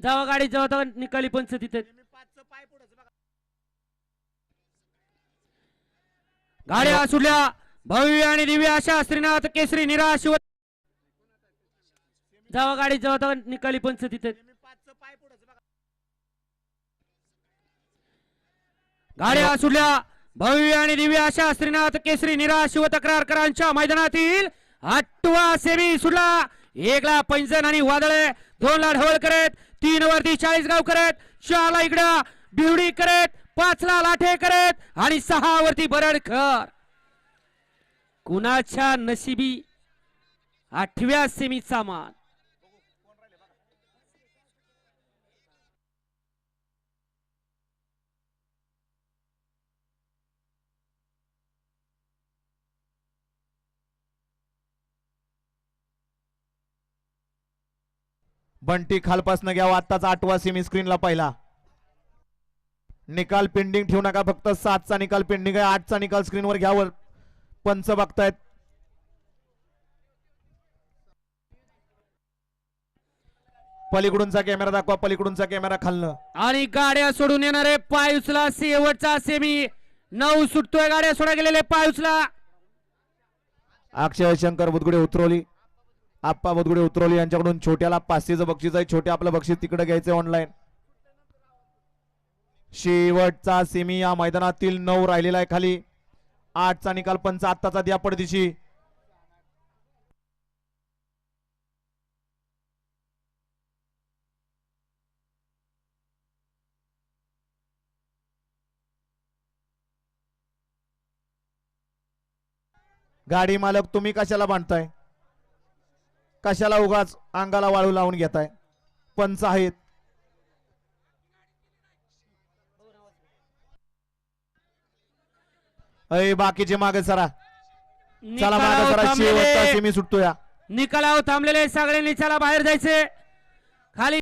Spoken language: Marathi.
जेव्हा गाडी जेव्हा तेव्हा निकाली पंच तिथे गाड्या सुटल्या. भव्य आणि दिव्य अशा श्रीनाथ केसरी निरा शिव जेव्हा गाडी जेव्हा तेव्हा निकाली पंच तिथे गाड्या सुटल्या. भव्य आणि दिव्य अशा श्रीनाथ केसरी निरा शिव तक्रारकरांच्या मैदानातील आठवा सेमी सुटला. एकला पैंजण आणि वादळे दोन ला ढवळ करत तीन वरती चाळीस गाव करत चारला इकडं बिवडी करत पाचला लाठे करत आणि सहा वरती बरडखर. कुणाच्या नशिबी आठव्या सेमीचा मान? बंटी खालपासनं घ्यावा आत्ताचा आठवा सेमी स्क्रीनला पहिला. निकाल पेंडिंग ठेवू नका फक्त सातचा निकाल पेंडिंग आहे आठचा निकाल स्क्रीनवर घ्यावर पंच बघतायत. पलीकडूनचा कॅमेरा दाखवा पलीकडूनचा कॅमेरा खालनं. आणि गाड्या सोडून येणारे पाय उचला शेवटचा सेमी नऊ सुटतोय गाड्या सोडा गेलेले पाय उचला अक्षय शंकर बुदगुडे उतरवली. आप्पा बुदगुडे उतरवली यांच्याकडून. छोट्याला पाचशेचं बक्षीस आहे. छोटे आपलं बक्षीस तिकडे घ्यायचं ऑनलाईन शेवटचा सेमी या मैदानातील नऊ राहिलेला आहे खाली. आठचा निकाल पंच आत्ताचा द्या पडदिशी गाडी मालक तुम्ही कशाला बांधताय? कशाला उगाच अंगाला वाळू लावून घेताय? पंच आहेत. अय बाकीचे मागे सरा चला मागे सरा शेवटचा सेमी सुटतो या निकालावर थांबलेले सगळ्यांनी. चला बाहेर जायचे. खाली